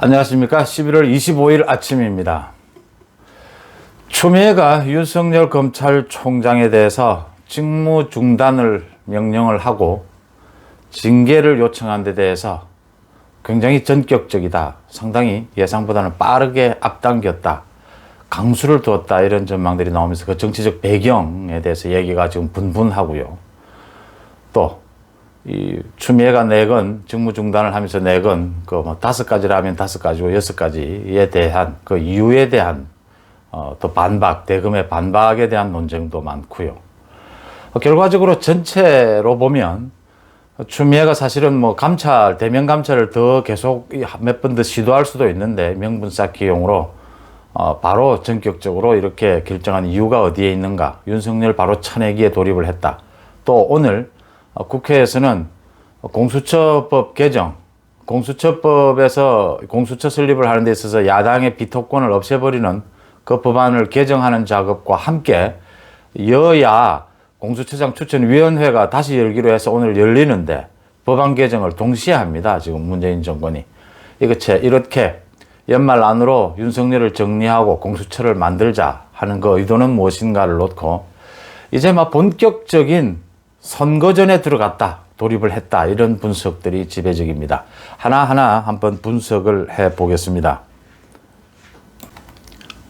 안녕하십니까. 11월 25일 아침입니다. 추미애가 윤석열 검찰총장에 대해서 직무 중단을 명령을 하고 징계를 요청한 데 대해서 굉장히 전격적이다. 상당히 예상보다는 빠르게 앞당겼다. 강수를 두었다. 이런 전망들이 나오면서 그 정치적 배경에 대해서 얘기가 지금 분분하고요. 또, 이 추미애가 내건 직무 중단을 하면서 내건 그뭐 다섯 가지라면 다섯 가지고 여섯 가지에 대한 그 이유에 대한 어, 또 반박, 대금의 반박에 대한 논쟁도 많고요. 어, 결과적으로 전체로 보면 추미애가 사실은 뭐 감찰, 대면 감찰을 더 계속 몇 번 더 시도할 수도 있는데 명분 쌓기용으로 어, 바로 전격적으로 이렇게 결정한 이유가 어디에 있는가? 윤석열 바로 쳐내기에 돌입을 했다. 또 오늘 어, 국회에서는 공수처법 개정, 공수처법에서 공수처 설립을 하는 데 있어서 야당의 비토권을 없애버리는 그 법안을 개정하는 작업과 함께 여야 공수처장 추천위원회가 다시 열기로 해서 오늘 열리는데 법안 개정을 동시에 합니다. 지금 문재인 정권이. 이렇게, 이렇게 연말 안으로 윤석열을 정리하고 공수처를 만들자 하는 그 의도는 무엇인가를 놓고 이제 막 본격적인 선거전에 들어갔다. 돌입을 했다. 이런 분석들이 지배적입니다. 하나하나 한번 분석을 해 보겠습니다.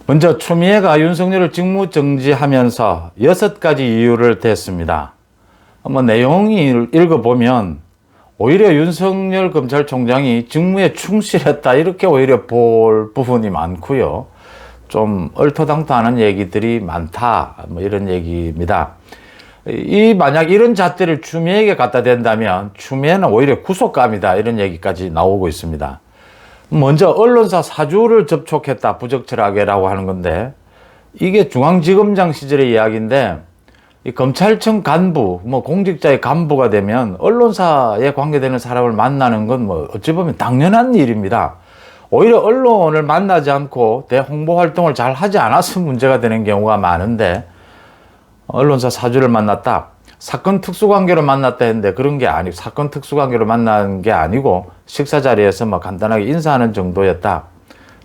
먼저 추미애가 윤석열을 직무 정지하면서 여섯 가지 이유를 댔습니다. 뭐 내용이 읽어보면 오히려 윤석열 검찰총장이 직무에 충실했다 이렇게 오히려 볼 부분이 많고요. 좀 얼토당토하는 얘기들이 많다 뭐 이런 얘기입니다. 이 만약 이런 잣대를 추미애에게 갖다 댄다면 추미애는 오히려 구속감이다 이런 얘기까지 나오고 있습니다. 먼저 언론사 사주를 접촉했다 부적절하게라고 하는 건데 이게 중앙지검장 시절의 이야기인데 이 검찰청 간부 뭐 공직자의 간부가 되면 언론사에 관계되는 사람을 만나는 건 뭐 어찌 보면 당연한 일입니다. 오히려 언론을 만나지 않고 대홍보 활동을 잘 하지 않아서 문제가 되는 경우가 많은데 언론사 사주를 만났다. 사건 특수관계로 만났다 했는데 그런 게 아니고 사건 특수관계로 만난 게 아니고 식사 자리에서 뭐 간단하게 인사하는 정도였다.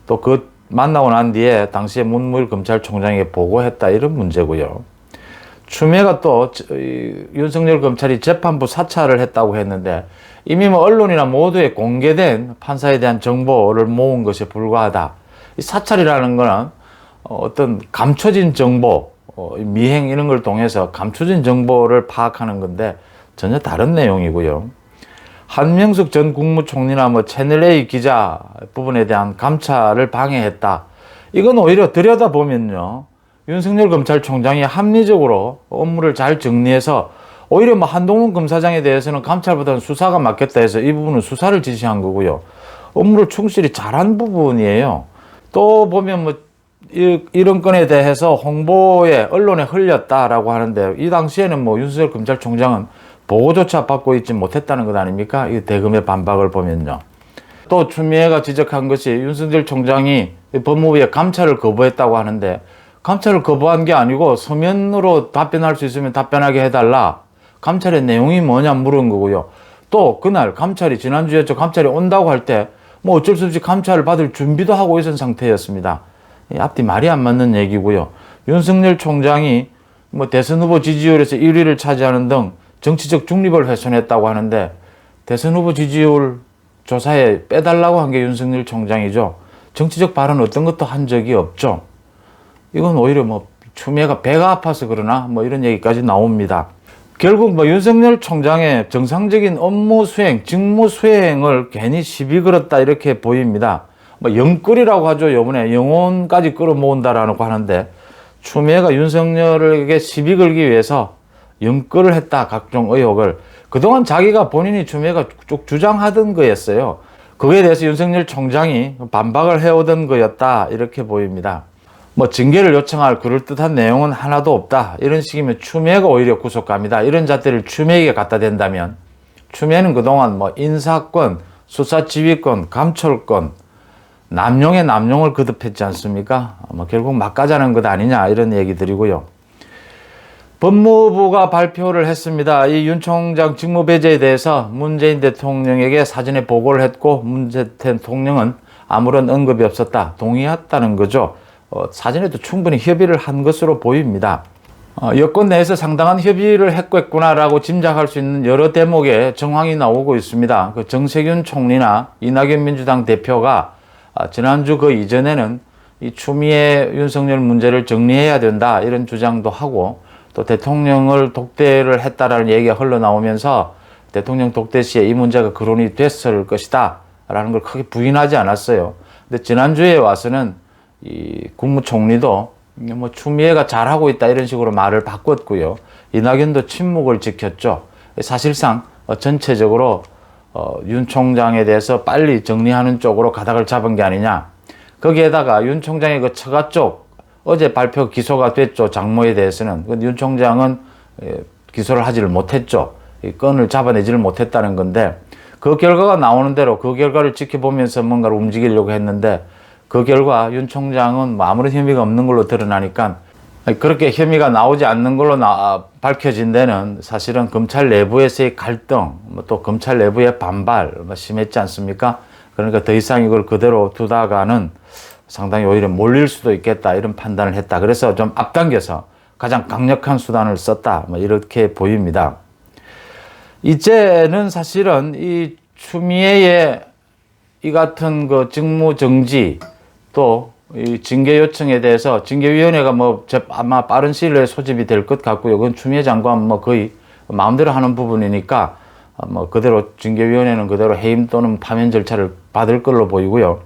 또 그 만나고 난 뒤에 당시에 문무일 검찰총장에게 보고했다 이런 문제고요. 추미애가 또 윤석열 검찰이 재판부 사찰을 했다고 했는데 이미 뭐 언론이나 모두에 공개된 판사에 대한 정보를 모은 것에 불과하다. 이 사찰이라는 거는 어떤 감춰진 정보, 어, 미행 이런 걸 통해서 감춰진 정보를 파악하는 건데 전혀 다른 내용이고요. 한명숙 전 국무총리나 뭐 채널A 기자 부분에 대한 감찰을 방해했다. 이건 오히려 들여다보면요. 윤석열 검찰총장이 합리적으로 업무를 잘 정리해서 오히려 뭐 한동훈 검사장에 대해서는 감찰보다는 수사가 맞겠다 해서 이 부분은 수사를 지시한 거고요. 업무를 충실히 잘한 부분이에요. 또 보면 뭐 이, 이런 건에 대해서 홍보에 언론에 흘렸다라고 하는데 이 당시에는 뭐 윤석열 검찰총장은 보고조차 받고 있지 못했다는 것 아닙니까? 이 대금의 반박을 보면요. 또 추미애가 지적한 것이 윤석열 총장이 법무부에 감찰을 거부했다고 하는데 감찰을 거부한 게 아니고 서면으로 답변할 수 있으면 답변하게 해달라. 감찰의 내용이 뭐냐 물은 거고요. 또 그날 감찰이 지난주에 저 감찰이 온다고 할 때 뭐 어쩔 수 없이 감찰을 받을 준비도 하고 있었던 상태였습니다. 앞뒤 말이 안 맞는 얘기고요. 윤석열 총장이 뭐 대선 후보 지지율에서 1위를 차지하는 등 정치적 중립을 훼손했다고 하는데 대선 후보 지지율 조사에 빼달라고 한 게 윤석열 총장이죠. 정치적 발언 어떤 것도 한 적이 없죠. 이건 오히려 뭐 추미애가 배가 아파서 그러나 뭐 이런 얘기까지 나옵니다. 결국 뭐 윤석열 총장의 정상적인 업무 수행, 직무 수행을 괜히 시비 걸었다 이렇게 보입니다. 뭐 영끌이라고 하죠. 요번에 영혼까지 끌어모은다라고 하는데 추미애가 윤석열에게 시비 걸기 위해서 영끌을 했다. 각종 의혹을. 그동안 자기가 본인이 추미애가 쭉 주장하던 거였어요. 그에 대해서 윤석열 총장이 반박을 해오던 거였다. 이렇게 보입니다. 뭐 징계를 요청할 그럴듯한 내용은 하나도 없다. 이런 식이면 추미애가 오히려 구속감이다. 이런 잣대를 추미애에게 갖다 댄다면 추미애는 그동안 뭐 인사권, 수사지휘권, 감찰권, 남용에 남용을 거듭했지 않습니까? 뭐 결국 막가자는 것 아니냐 이런 얘기들이고요. 법무부가 발표를 했습니다. 이 윤 총장 직무 배제에 대해서 문재인 대통령에게 사전에 보고를 했고 문재 대통령은 아무런 언급이 없었다. 동의했다는 거죠. 어, 사전에도 충분히 협의를 한 것으로 보입니다. 어, 여권 내에서 상당한 협의를 했겠구나라고 짐작할 수 있는 여러 대목의 정황이 나오고 있습니다. 그 정세균 총리나 이낙연 민주당 대표가 아, 지난주 그 이전에는 이 추미애 윤석열 문제를 정리해야 된다 이런 주장도 하고 또 대통령을 독대를 했다라는 얘기가 흘러나오면서 대통령 독대 시에 이 문제가 거론이 됐을 것이다 라는 걸 크게 부인하지 않았어요. 근데 지난주에 와서는 이 국무총리도 뭐 추미애가 잘하고 있다 이런 식으로 말을 바꿨고요. 이낙연도 침묵을 지켰죠. 사실상 어, 전체적으로 어, 윤 총장에 대해서 빨리 정리하는 쪽으로 가닥을 잡은 게 아니냐. 거기에다가 윤 총장의 그 처가 쪽 어제 발표 기소가 됐죠. 장모에 대해서는. 근데 윤 총장은 예, 기소를 하지를 못했죠. 이 건을 잡아내지를 못했다는 건데 그 결과가 나오는 대로 그 결과를 지켜보면서 뭔가를 움직이려고 했는데 그 결과 윤 총장은 뭐 아무런 혐의가 없는 걸로 드러나니까 그렇게 혐의가 나오지 않는 걸로 나, 밝혀진 데는 사실은 검찰 내부에서의 갈등, 뭐또 검찰 내부의 반발 뭐 심했지 않습니까? 그러니까 더 이상 이걸 그대로 두다가는 상당히 오히려 몰릴 수도 있겠다 이런 판단을 했다. 그래서 좀 앞당겨서 가장 강력한 수단을 썼다. 뭐 이렇게 보입니다. 이제는 사실은 이 추미애의 이 같은 그 직무 정지 또 이 징계 요청에 대해서 징계위원회가 뭐 제- 아마 빠른 시일 내에 소집이 될 것 같고요. 그건 추미애 장관 뭐 거의 마음대로 하는 부분이니까 뭐 그대로 징계위원회는 그대로 해임 또는 파면 절차를 받을 걸로 보이고요.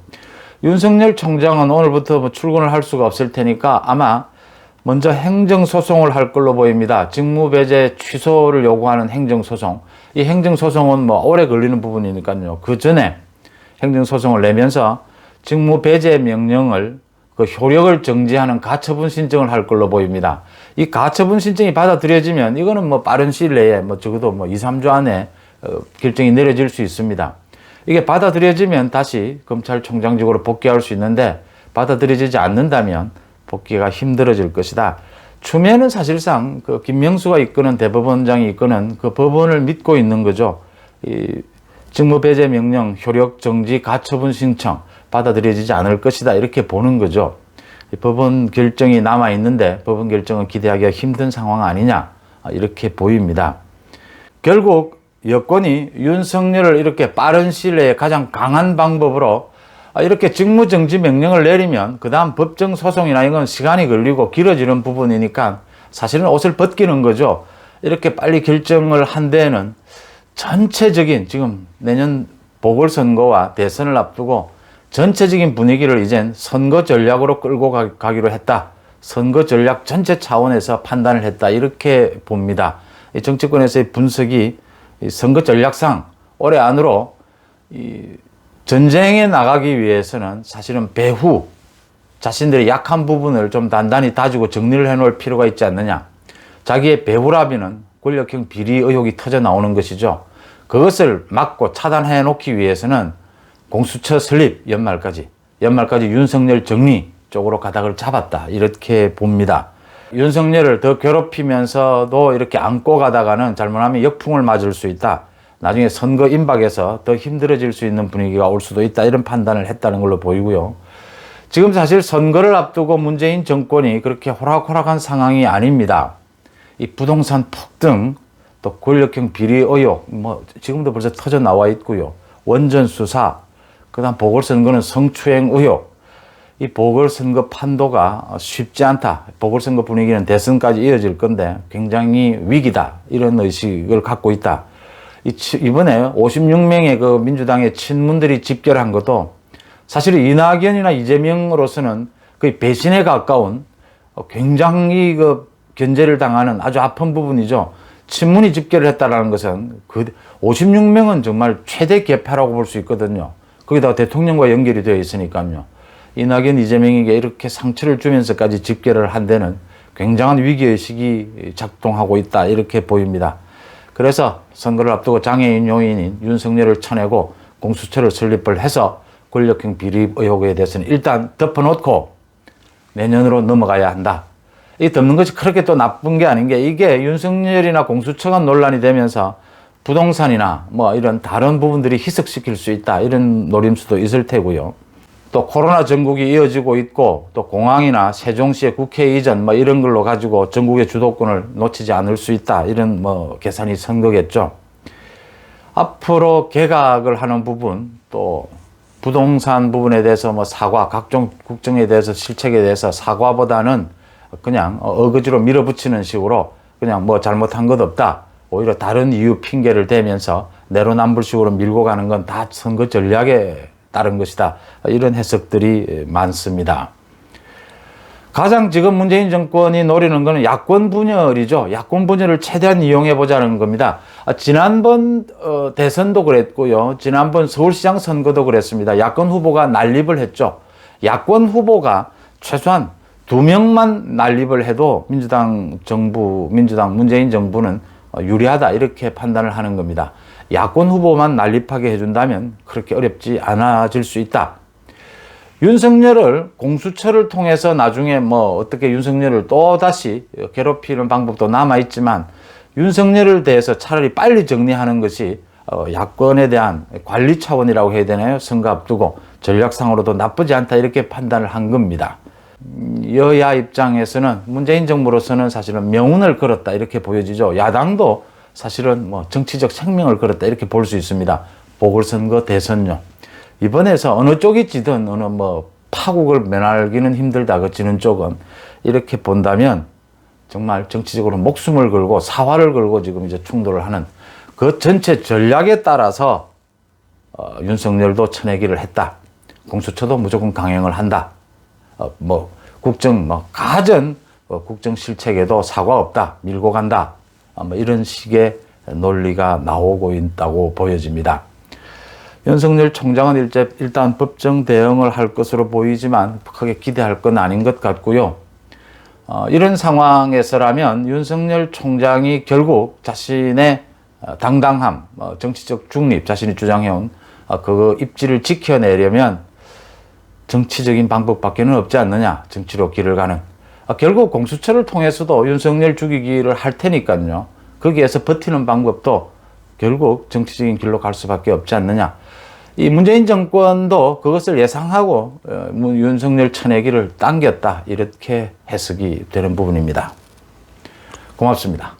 윤석열 총장은 오늘부터 뭐 출근을 할 수가 없을 테니까 아마 먼저 행정소송을 할 걸로 보입니다. 직무배제 취소를 요구하는 행정소송. 이 행정소송은 뭐 오래 걸리는 부분이니까요. 그 전에 행정소송을 내면서 직무 배제 명령을 그 효력을 정지하는 가처분 신청을 할 걸로 보입니다. 이 가처분 신청이 받아들여지면 이거는 뭐 빠른 시일 내에 뭐 적어도 뭐 2, 3주 안에 어, 결정이 내려질 수 있습니다. 이게 받아들여지면 다시 검찰총장직으로 복귀할 수 있는데 받아들여지지 않는다면 복귀가 힘들어질 것이다. 추미애는 사실상 그 김명수가 이끄는 대법원장이 이끄는 그 법원을 믿고 있는 거죠. 이 직무배제 명령, 효력 정지, 가처분 신청 받아들여지지 않을 것이다 이렇게 보는 거죠. 이 법원 결정이 남아 있는데 법원 결정은 기대하기가 힘든 상황 아니냐 이렇게 보입니다. 결국 여권이 윤석열을 이렇게 빠른 시일 내에 가장 강한 방법으로 아, 이렇게 직무정지 명령을 내리면 그 다음 법정 소송이나 이건 시간이 걸리고 길어지는 부분이니까 사실은 옷을 벗기는 거죠. 이렇게 빨리 결정을 한 데에는 전체적인 지금 내년 보궐선거와 대선을 앞두고 전체적인 분위기를 이젠 선거 전략으로 끌고 가, 가기로 했다. 선거 전략 전체 차원에서 판단을 했다. 이렇게 봅니다. 이 정치권에서의 분석이 이 선거 전략상 올해 안으로 이 전쟁에 나가기 위해서는 사실은 배후 자신들의 약한 부분을 좀 단단히 다지고 정리를 해 놓을 필요가 있지 않느냐. 자기의 배후라비는 권력형 비리 의혹이 터져 나오는 것이죠. 그것을 막고 차단해 놓기 위해서는 공수처 설립 연말까지, 연말까지 윤석열 정리 쪽으로 가닥을 잡았다. 이렇게 봅니다. 윤석열을 더 괴롭히면서도 이렇게 안고 가다가는 잘못하면 역풍을 맞을 수 있다. 나중에 선거 임박에서 더 힘들어질 수 있는 분위기가 올 수도 있다. 이런 판단을 했다는 걸로 보이고요. 지금 사실 선거를 앞두고 문재인 정권이 그렇게 호락호락한 상황이 아닙니다. 이 부동산 폭등, 또 권력형 비리 의혹, 뭐 지금도 벌써 터져 나와 있고요. 원전 수사, 그 다음 보궐선거는 성추행 의혹. 이 보궐선거 판도가 쉽지 않다. 보궐선거 분위기는 대선까지 이어질 건데 굉장히 위기다. 이런 의식을 갖고 있다. 이번에 56명의 그 민주당의 친문들이 집결한 것도 사실 이낙연이나 이재명으로서는 거의 배신에 가까운 어, 굉장히 그 견제를 당하는 아주 아픈 부분이죠. 친문이 집결을 했다라는 것은 그 56명은 정말 최대 개파라고 볼 수 있거든요. 거기다가 대통령과 연결이 되어 있으니까요. 이낙연, 이재명에게 이렇게 상처를 주면서까지 집결을 한 데는 굉장한 위기의식이 작동하고 있다. 이렇게 보입니다. 그래서 선거를 앞두고 장애인 요인인 윤석열을 쳐내고 공수처를 설립을 해서 권력형 비리 의혹에 대해서는 일단 덮어놓고 내년으로 넘어가야 한다. 이 덮는 것이 그렇게 또 나쁜 게 아닌 게 이게 윤석열이나 공수처가 논란이 되면서 부동산이나 뭐 이런 다른 부분들이 희석시킬 수 있다. 이런 노림수도 있을 테고요. 또 코로나 전국이 이어지고 있고 또 공항이나 세종시의 국회 이전 뭐 이런 걸로 가지고 전국의 주도권을 놓치지 않을 수 있다 이런 뭐 계산이 선 거겠죠. 앞으로 개각을 하는 부분 또 부동산 부분에 대해서 뭐 사과 각종 국정에 대해서 실책에 대해서 사과보다는 그냥 어거지로 밀어붙이는 식으로 그냥 뭐 잘못한 것 없다 오히려 다른 이유 핑계를 대면서 내로남불식으로 밀고 가는 건 다 선거 전략에 따른 것이다 이런 해석들이 많습니다. 가장 지금 문재인 정권이 노리는 것은 야권 분열이죠. 야권 분열을 최대한 이용해 보자는 겁니다. 아, 지난번 어, 대선도 그랬고요. 지난번 서울시장 선거도 그랬습니다. 야권 후보가 난립을 했죠. 야권 후보가 최소한 두 명만 난립을 해도 민주당 정부, 민주당 문재인 정부는 어, 유리하다 이렇게 판단을 하는 겁니다. 야권 후보만 난립하게 해준다면 그렇게 어렵지 않아질 수 있다. 윤석열을 공수처를 통해서 나중에 뭐 어떻게 윤석열을 또 다시 괴롭히는 방법도 남아 있지만 윤석열을 대해서 차라리 빨리 정리하는 것이 어, 야권에 대한 관리 차원이라고 해야 되나요? 선거 앞두고 전략상으로도 나쁘지 않다 이렇게 판단을 한 겁니다. 음, 여야 입장에서는 문재인 정부로서는 사실은 명운을 걸었다 이렇게 보여지죠. 야당도 사실은 뭐 정치적 생명을 걸었다 이렇게 볼 수 있습니다. 보궐선거 대선요. 이번에서 어느 쪽이 지든 어느 뭐 파국을 면하기는 힘들다 그 지는 쪽은 이렇게 본다면 정말 정치적으로 목숨을 걸고 사활을 걸고 지금 이제 충돌을 하는 그 전체 전략에 따라서 어, 윤석열도 쳐내기를 했다. 공수처도 무조건 강행을 한다. 어, 뭐 국정 뭐 가전 어, 국정 실책에도 사과 없다. 밀고 간다. 어, 뭐 이런 식의 논리가 나오고 있다고 보여집니다. 윤석열 총장은 일단 법정 대응을 할 것으로 보이지만 크게 기대할 건 아닌 것 같고요. 어, 이런 상황에서라면 윤석열 총장이 결국 자신의 어, 당당함, 어, 정치적 중립, 자신이 주장해온 어, 그 입지를 지켜내려면 정치적인 방법밖에는 없지 않느냐. 정치로 길을 가는. 아, 결국 공수처를 통해서도 윤석열 죽이기를 할 테니까요. 거기에서 버티는 방법도 결국 정치적인 길로 갈 수밖에 없지 않느냐. 이 문재인 정권도 그것을 예상하고 어, 뭐 윤석열 쳐내기를 당겼다. 이렇게 해석이 되는 부분입니다. 고맙습니다.